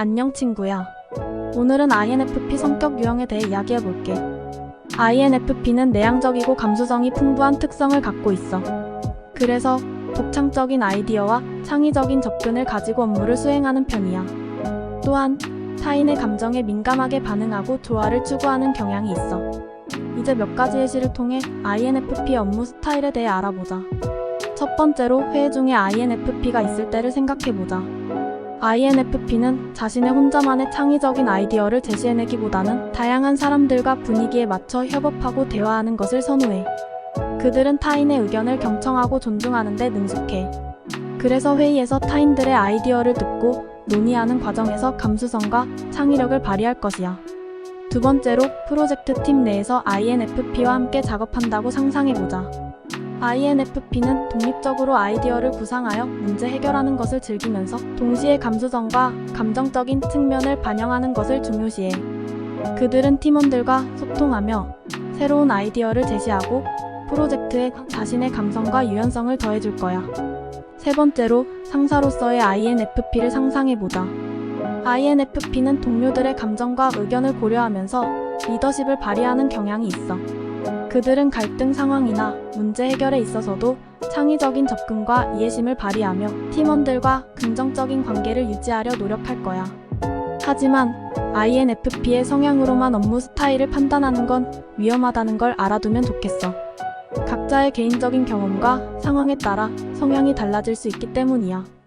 안녕 친구야. 오늘은 INFP 성격 유형에 대해 이야기해 볼게. INFP는 내향적이고 감수성이 풍부한 특성을 갖고 있어. 그래서 독창적인 아이디어와 창의적인 접근을 가지고 업무를 수행하는 편이야. 또한 타인의 감정에 민감하게 반응하고 조화를 추구하는 경향이 있어. 이제 몇 가지 예시를 통해 INFP의 업무 스타일에 대해 알아보자. 첫 번째로 회의 중에 INFP가 있을 때를 생각해보자. INFP는 자신의 혼자만의 창의적인 아이디어를 제시해내기보다는 다양한 사람들과 분위기에 맞춰 협업하고 대화하는 것을 선호해. 그들은 타인의 의견을 경청하고 존중하는 데 능숙해. 그래서 회의에서 타인들의 아이디어를 듣고 논의하는 과정에서 감수성과 창의력을 발휘할 것이야. 두 번째로 프로젝트 팀 내에서 INFP와 함께 작업한다고 상상해보자. INFP는 독립적으로 아이디어를 구상하여 문제 해결하는 것을 즐기면서 동시에 감수성과 감정적인 측면을 반영하는 것을 중요시해. 그들은 팀원들과 소통하며 새로운 아이디어를 제시하고 프로젝트에 자신의 감성과 유연성을 더해줄 거야. 세 번째로 상사로서의 INFP를 상상해보자. INFP는 동료들의 감정과 의견을 고려하면서 리더십을 발휘하는 경향이 있어. 그들은 갈등 상황이나 문제 해결에 있어서도 창의적인 접근과 이해심을 발휘하며 팀원들과 긍정적인 관계를 유지하려 노력할 거야. 하지만 INFP의 성향으로만 업무 스타일을 판단하는 건 위험하다는 걸 알아두면 좋겠어. 각자의 개인적인 경험과 상황에 따라 성향이 달라질 수 있기 때문이야.